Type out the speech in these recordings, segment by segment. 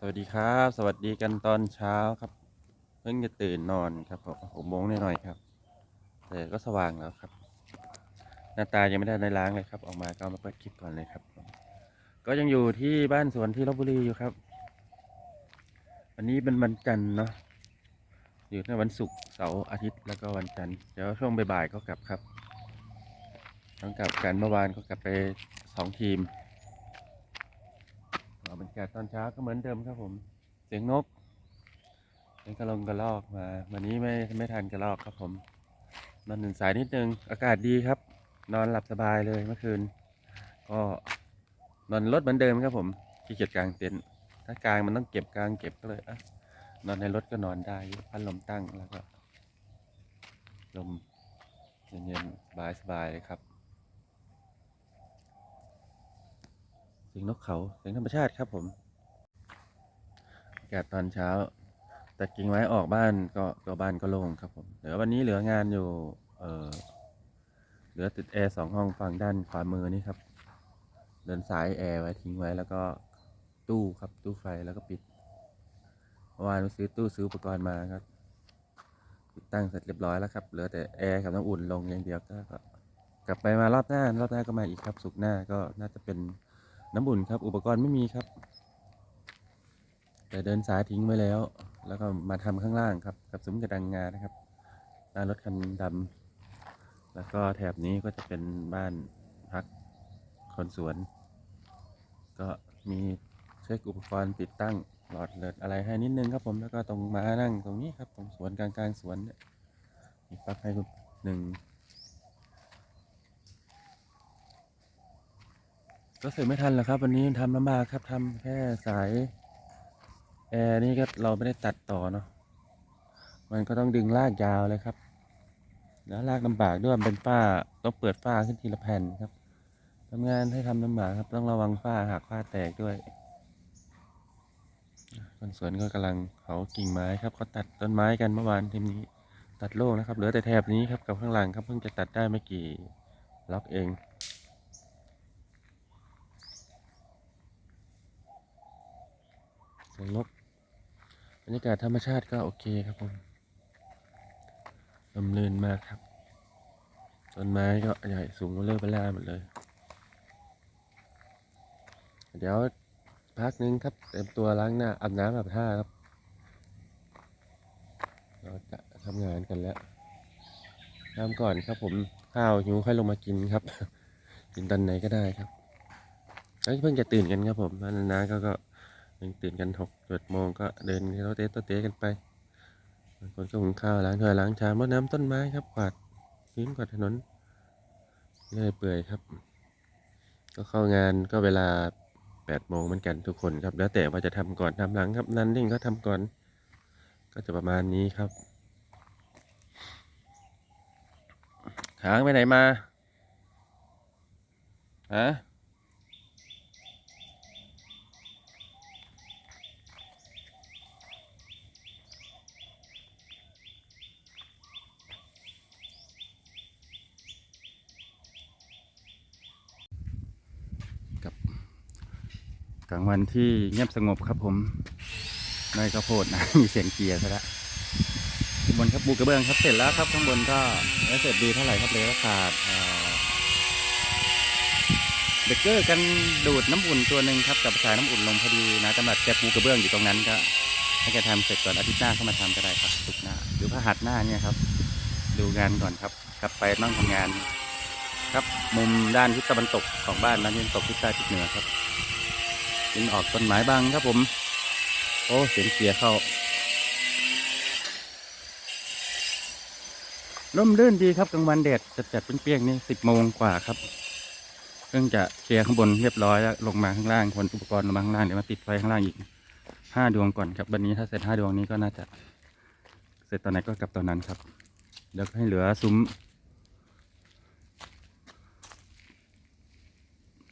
สวัสดีครับ สวัสดีกันตอนเช้าครับ เพิ่งจะตื่นนอนครับผมหกโมงนิดหน่อยครับ แต่ก็สว่างแล้วครับ หน้าตายังไม่ได้ในล้างเลยครับ ออกมาก็มาเปิดคลิปก่อนเลยครับ ก็ยังอยู่ที่บ้านสวนที่ลบบุรีอยู่ครับ วันนี้เป็นวันจันทร์เนาะอยู่ในวันศุกร์เสาร์อาทิตย์แล้วก็วันจันทร์เดี๋ยวช่วงบ่ายๆก็กลับครับต้องกลับกันเมื่อวานก็กลับไปสองทีม บรรยากาศตอนเช้าก็เหมือนเดิมครับผม เสียงนกเสียงกระลงกระลอกมา วันนี้ไม่ไม่ทันกระลอกครับผม นอนหนึ่งสายนิดนึง อากาศดีครับ นอนหลับสบายเลยเมื่อคืน ก็นอนรถเหมือนเดิมครับผมขี้เกียจกลางเต็นท์ถ้ากลางมันต้องเก็บกลางเก็บก็เลยอะนอนในรถก็นอนได้พัดลมตั้งแล้วก็ลมเย็นๆสบายสบายๆเลยครับ สียงนกเขาเสียงธรรมชาติครับผมอากาศตอนเช้า แตัดกิ่งไม้ออกบ้านก็ตัวบ้านก็โล่งครับผมเดี๋ยววันนี้เหลืองานอยู่เออเหลือติดแอร์สองห้องฝั่งด้านขวามือนี่ครับ เดินสายแอร์ไว้ทิ้งไว้แล้วก็ตู้ครับตู้ไฟแล้วก็ปิดเมื่อวานซื้อตู้ซื้ออุปกรณ์มาครับติดตั้งเสร็จเรียบร้อยแล้วครับเหลือแต่แอร์กับน้ำอุ่นลงอย่างเดียวก็กลับไปมารอบหน้ารอบหน้าก็มาอีกครับสุกหน้าก็น่าจะเป็น น้ำอุ่นครับ อุปกรณ์ไม่มีครับ แต่เดินสายทิ้งไว้แล้ว แล้วก็มาทำข้างล่างครับ กับซุ้มกระดังงานะครับหน้ารถคันดำแล้วก็แถบนี้ก็จะเป็นบ้านพักคนสวน ก็มีเช็คอุปกรณ์ติดตั้งหลอดเลิดอะไรให้นิดนึงครับผมแล้วก็ตรงมานั่งตรงนี้ครับ ตรงสวนกลางกลางสวนเนี่ยมีปลั๊กให้หนึ่ง ก็เสร็จไม่ทันแล้วครับ วันนี้ทำลำบากครับทำแค่สายแอร์นี่ก็เราไม่ได้ตัดต่อเนาะมันก็ต้องดึงลากยาวเลยครับ แล้วลากลำบากด้วยมันเป็นฝ้าต้องเปิดฝ้าขึ้นทีละแผ่นครับทำงานให้ทำลำบากครับ ต้องระวังฝ้าหักฝ้าแตกด้วยคนสวนก็กำลังเผากิ่งไม้ครับเขาตัดต้นไม้กันเมื่อวานทีนี้ ตัดโล่งนะครับ เหลือแต่แถบนี้ครับกับข้างหลังครับเพิ่งจะตัดได้ไม่กี่ล็อกเอง สียงนกบรรยากาศธรรมชาติก็โอเคครับผมลมลื่นมากครับต้นไม้ก็ใหญ่สูงก็เลิกไปแล้วหมดเลย เดี๋ยวพักนึงครับเต็มตัวล้างหน้าอาบน้ำอาบท่าครับเราจะทำงานกันแล้วน้ำก่อนครับผมข้าวหิวค่อยลงมากินครับ กินตอนไหนก็ได้ครับแล้วเพิ่งจะตื่นกันครับผมนานๆก็ก็ ยังตื่นกันหกเจ็ดโมงก็เดินเต้าเต้เต้เต้กันไปบางคนก็หุงข้าวล้างถ้วยล้างชามรดน้ำต้นไม้ครับกวาดพื้นกวาดถนนเรื่อยเปื่อยครับ ก็เข้างานก็เวลาแปดโมงเหมือนกันทุกคนครับ แล้วแต่ว่าจะทำก่อนทำหลังครับนันนิ่งก็ทำก่อน ก็จะประมาณนี้ครับค้างไปไหนมาฮะ กลางวันที่เงียบสงบครับผมในข้าวโพดนะ มีเสียงเกียร์ซะแล้วบนครับปูกระเบื้องครับเสร็จแล้วครับข้างบนก็ไม่เสร็จดีเท่าไหร่ครับเลยก็ขาดเอ่อเบเกอร์กันดูดน้ำอุ่นตัวหนึ่งครับกับสายน้ำอุ่นลงพอดีนะตำรวจแกปูกระเบื้องอยู่ตรงนั้นก็ให้แกทำเสร็จก่อนอาทิตย์หน้าเข้ามาทำก็ได้ครับศุกหน้าหรือพฤหัสหน้าเนี่ยครับ ดูงานก่อนครับกลับไปต้องทำงาน ครับมุมด้านทิศตะวันตกของบ้านด้นทิศตะวันตกทิศใต้ทิศเหนือครับ เป็นออกต้นไม้บ้างครับผม โอ้ เสียงเกียร์เข้าร่มรื่นดีครับกลางวันแดดจัดจัดเปรี้ยงๆนี่สิบโมงกว่าครับเพิ่งจะเคลียร์ข้างบนเรียบร้อยแล้วลงมาข้างล่างขนอุปกรณ์ลงมาข้างล่างเดี๋ยวมาติดไฟข้างล่างอีกห้าดวงก่อนครับวันนี้ถ้าเสร็จห้าดวงนี้ก็น่าจะ เสร็จตอนไหนก็กลับตอนนั้นครับ แล้วให้เหลือซุ้ม อืม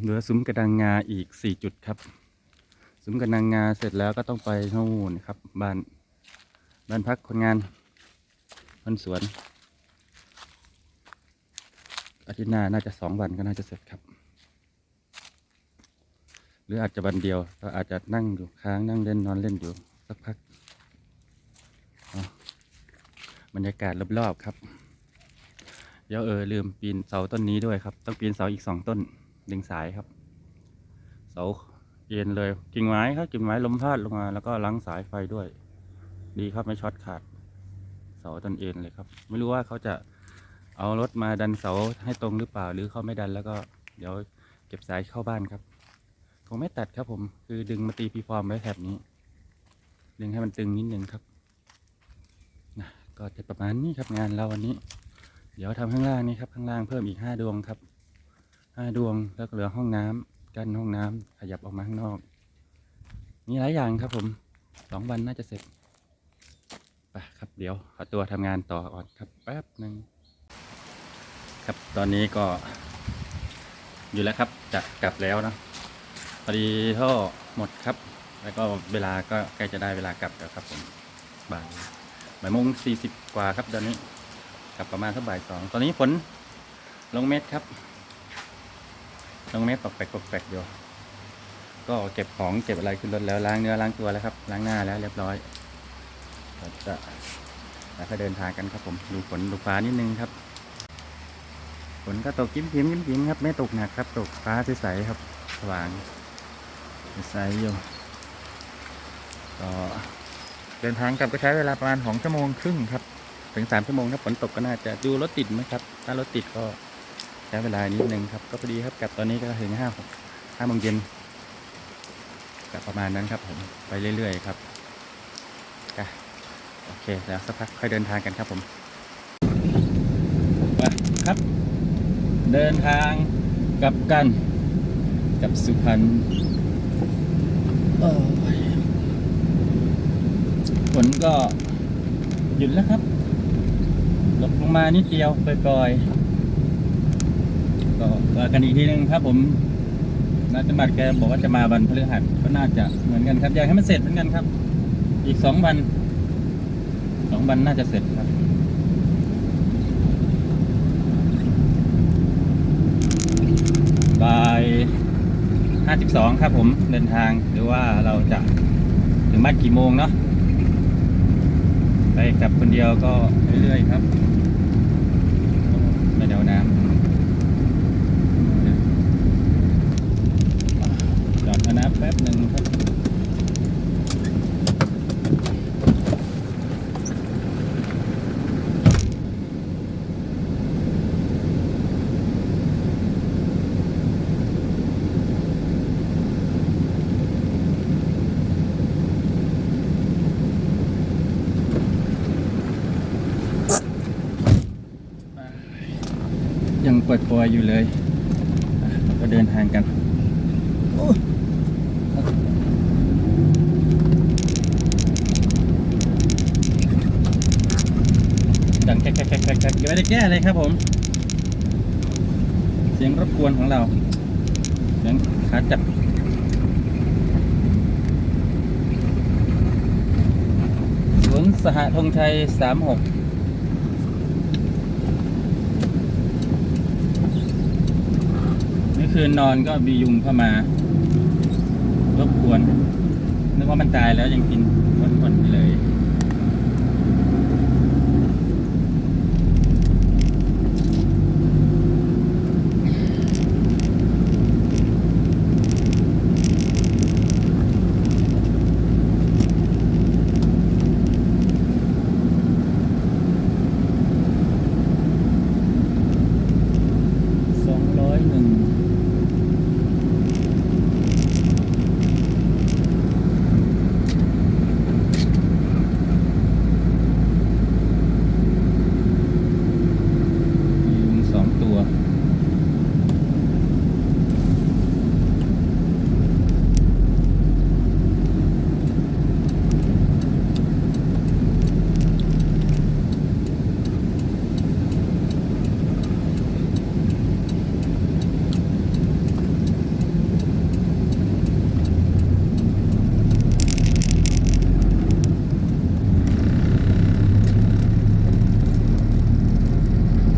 เหลือซุ้มกระดังงาอีกสี่จุดครับ ซุ้มกระดังงาเสร็จแล้วก็ต้องไปนู่นครับ บ้านบ้านพักคนงานคนสวน อาทิตย์หน้าน่าจะสองวันก็น่าจะเสร็จครับ หรืออาจจะวันเดียวก็อาจจะนั่งอยู่ค้างนั่งเล่นนอนเล่นอยู่สักพักบรรยากาศรอบๆครับ เดี๋ยวเออลืมปีนเสาต้นนี้ด้วยครับ ต้องปีนเสาอีกสองต้น ดึงสายครับ เสาเอ็นเลยกิ่งไม้ครับกิ่งไม้ล้มพาดลงมา แล้วก็ล้างสายไฟด้วย ดีครับไม่ช็อตขาด เสาต้นเอ็นเลยครับ ไม่รู้ว่าเขาจะเอารถมาดันเสาให้ตรงหรือเปล่าหรือเขาไม่ดันแล้วก็เดี๋ยวเก็บสายเข้าบ้านครับคงไม่ตัดครับผมคือดึงมาตีพีฟอร์มไว้แถบนี้ ดึงให้มันตึงนิดนึงครับนะก็จะประมาณนี้ครับงานเราวันนี้ เดี๋ยวทำข้างล่างนี้ครับข้างล่างเพิ่มอีกห้าดวงครับ ห้าดวงแล้วก็เหลือห้องน้ำกั้นห้องน้ำขยับออกมาข้างนอก มีหลายอย่างครับผมสองวันน่าจะเสร็จไปครับเดี๋ยวขอตัวทำงานต่อก่อนครับแป๊บหนึ่งครับตอนนี้ก็อยู่แล้วครับจะกลับแล้วนะพอดีท่อหมดครับ แล้วก็เวลาก็ใกล้จะได้เวลากลับแล้วครับผมบ่ายบ่ายโมงสี่สิบกว่าครับตอนนี้กลับประมาณสักบ่ายสองตอนนี้ฝนลงเม็ดครับ ลงเม็ดตกแปลกตกแปลกเดียวก็เก็บของเก็บอะไรขึ้นรถแล้วล้างเนื้อล้างตัวแล้วครับล้างหน้าแล้วเรียบร้อยก็จะแล้วก็เดินทางกันครับผมดูฝนดูฟ้านิดนึงครับฝนก็ตกกิ้มกิ้มกิ้มกิ้มครับ ไม่ตกหนักครับ ตกฟ้าใสๆครับ สว่างใสอยู่ก็เดินทางกลับก็ใช้เวลาประมาณสองชั่วโมงครึ่งครับ ถึงสามชั่วโมงถ้าฝนตกก็น่าจะดูรถติดไหมครับ ถ้ารถติดก็ ช้เวลานิดนึงครับ ก็พอดีครับกลับตอนนี้ก็ถึงห้าห้าโมงเย็นกลับประมาณนั้นครับผมไปเรื่อยๆครับโอเคแล้วสักพักค่อยเดินทางกันครับผมไปครับ เดินทางกลับกันกับสุพรรณฝนก็หยุดแล้วครับตกลงมานิดเดียวปล่อยๆ ก็ว่ากันอีกทีนึงครับ ผมนาจบัตรแกบอกว่าจะมาวันพฤหัสก็น่าจะเหมือนกันครับอยากให้มันเสร็จเหมือนกันครับ อีกสองวันสองวันน่าจะเสร็จครับบ่ายห้าสิบสองครับ ผมเดินทางหรือว่าเราจะถึงบ้านกี่โมงเนาะไปกับคนเดียวก็เรื่อยๆครับไปเดี๋ยวน้ำจอดเอาน้ำแป๊บหนึ่งครับยังปล่อยๆอยู่เลยอะเราก็เดินทางกันโอ้ดัง แกรกแกรกแกรกแกรกยังไม่ได้แก้เลยครับผม เสียงรบกวนของเรา เสียงขาจับสวนสหธงชัยสามหกเมื่อคืนนอนก็มียุงเข้ามารบกวนนึกว่ามันตายแล้วยังกินคนๆไปเลย สองร้อยหนึ่ง มียุงสองตัว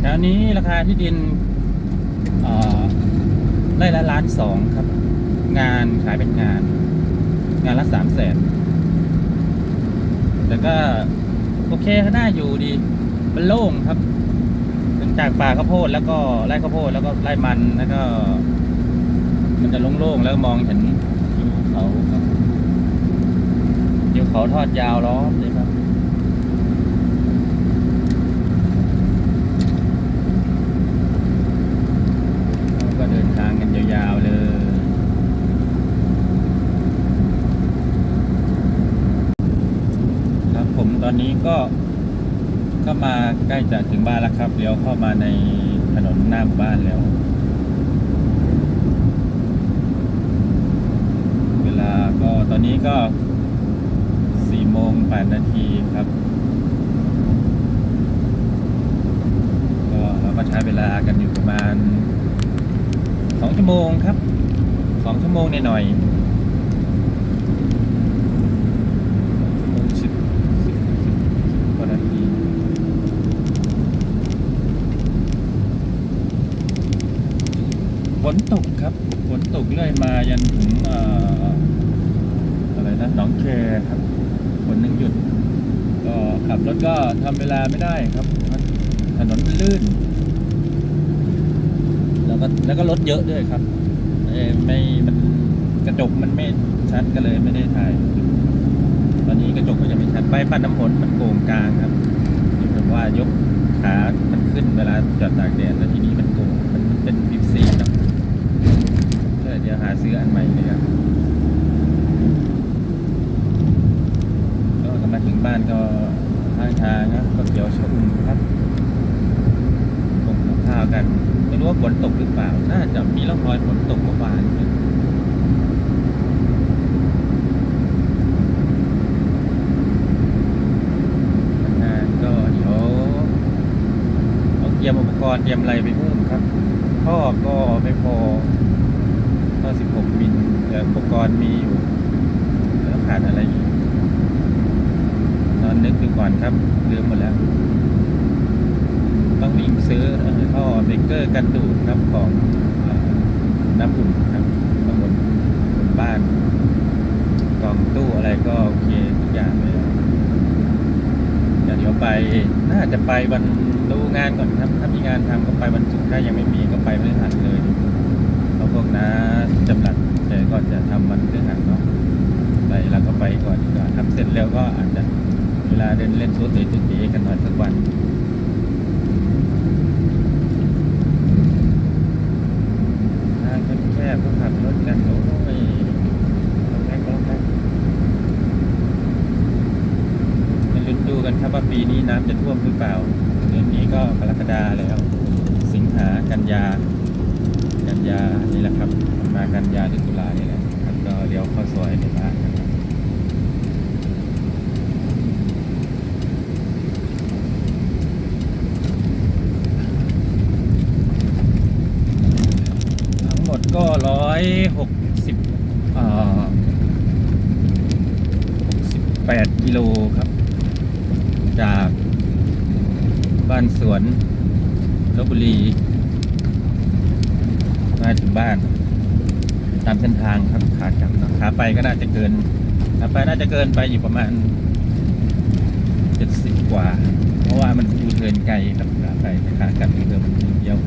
แถ วนี้ราคาที่ดินเอ่อไร่ละล้านสองครับ งานขายเป็นงาน งานละสามแสนแต่ก็โอเคก็น่าอยู่ดีมันโล่งครับถึงจากป่าข้าวโพดแล้วก็ไร่ข้าวโพดแล้วก็ไร่มันแล้วก็ มันจะโล่งๆแล้วมองเห็นทิวเขาครับทิวเขาทอดยาวล้อมเลยครับ เราก็เดินทางกันยาวๆเลย ครับผมตอนนี้ ก็ก็มาใกล้จะถึงบ้านแล้วครับเลี้ยวเข้ามาในถนนหน้าหมู่บ้านแล้ว เวลาก็ตอนนี้ก็สี่โมงแปดนาทีครับ ก็เราก็ใช้เวลากันอยู่ประมาณสองชั่วโมงครับสองชั่วโมงหน่อยๆสองชั่วโมงสิบสิบสิบสิบกว่านาทีฝ นตกครับ ฝนตกเรื่อยมายันถึงอะไรนะหนองแคครับฝนยังหยุด ก็ขับรถก็ทำเวลาไม่ได้ครับ ถนนมันลื่น แล้วก็แล้วก็รถเยอะด้วยครับเอ่ไม่มันกระจกมันไม่ชัดก็เลยไม่ได้ถ่าย ตอนนี้กระจกก็จะไม่ชัดไปปั้นน้ำฝนมันโก่งกลางครับที่ผมว่ายกขา มันขึ้นเวลาจอดตากแดดแล้วทีนี้มันโก่งมันเป็นพิกซีครับ ยวหาซื้ออันใหม่เลยครับก็กำลังถึงบ้านก็ข้างทางนะก็เกี่ยวชมครับคงกับข้าวกัน ไม่รู้ว่าฝนตกหรือเปล่า น่าจะมีร่องรอยฝนตกเมื่อวานเนี่ยงานก็เดี๋ยวต้องเตรียมอุปกรณ์เตรียมอะไรไปเพิ่มครับท่อก็ไม่พอ ท่อ16 มิลแต่อุปกรณ์มีอยู่แล้วขาดอะไรอีกนอนนึกดูก่อนครับลืมหมดแล้ว ต้องวิ่งซื้อท่อเบรกเกอร์กันดูดครับของอน้ำอุ่นครับข้างบนบนบ้านกล่องตู้อะไรก็โอเคทุกอย่างเลยเดี๋ยวไปน่าจะไปวันดูงานก่อนครับ ถ้ามีงานทำก็ไปวันศุกร์ถ้ายังไม่มีก็ไปพฤหัสเลย ราะพวกน้าจำหลัดแกก็จะทำวันพฤหัสเนาะไปเราก็ไปก่อนดีกว่าทำเสร็จแล้วก็อาจจะเวลาเดินเล่นโซเตตุตีกันหน่อยสักวันทางแคบๆก็ขับรถกันโอ้ยต้องแท็กต้องแท็กมาลุ้นดูกันครับว่าปีนี้น้ำจะท่วมหรือเปล่าเดือนนี้ก็กรกฎาแล้ว สิงหากันยา กันยานี่แหละครับ มากันยาหรือตุลานี่แหละครับก็เลี้ยวเข้าซอยในบ้านนะครับ ทั้งหมด ก็ร้อยหกสิบอ่าหกสิบแปดกิโลครับ จากบ้านสวนลบบุรี มาถึงบ้าน ตามเส้นทางครับขากลับนะขาไปก็น่าจะเกินขาไปน่าจะเกินไปอยู่ประมาณเจ็ดสิบกว่า เพราะว่ามันยูเทินไกลครับขาไปขากลับยูเทินมันเดียว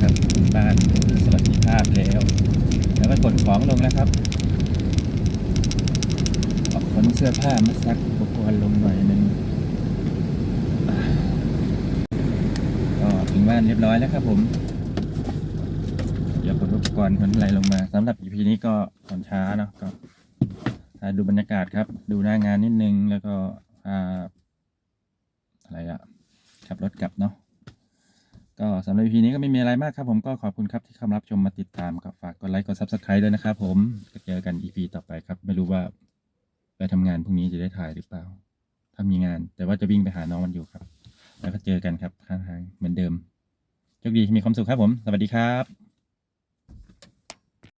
ครับถึงบ้านสวัสดิภาพแล้ว แล้วก็ ของลงแล้วครับเอาขนเสื้อผ้ามาซักอุปกรณ์ลงหน่อยหนึงอ่าก็ถึงบ้านเรียบร้อยแล้วครับผม เดี๋ยวขนอุปกรณ์ขนอะไรลงมาสำหรับ EP นี้ก็ตอนช้าเนาะก็าดูบรรยากาศครับ ดูหน้างานนิดนึงแล้วก็อะไรอะขับรถกลับเนาะ ก็สำหรับ EP นี้ก็ไม่มีอะไรมากครับผมก็ขอบคุณครับที่เข้ามารับชมมาติดตามก็ฝากกดไลค์กด Subscribe ด้วยนะครับผมก็เจอกัน EP ต่อไปครับ ไม่รู้ว่าไปทำงานพรุ่งนี้จะได้ถ่ายหรือเปล่า ถ้ามีงาน แต่ว่าจะวิ่งไปหาน้องมันอยู่ครับ แล้วก็เจอกันครับข้างทางเหมือนเดิมโชคดีมีความสุขครับผม สวัสดีครับ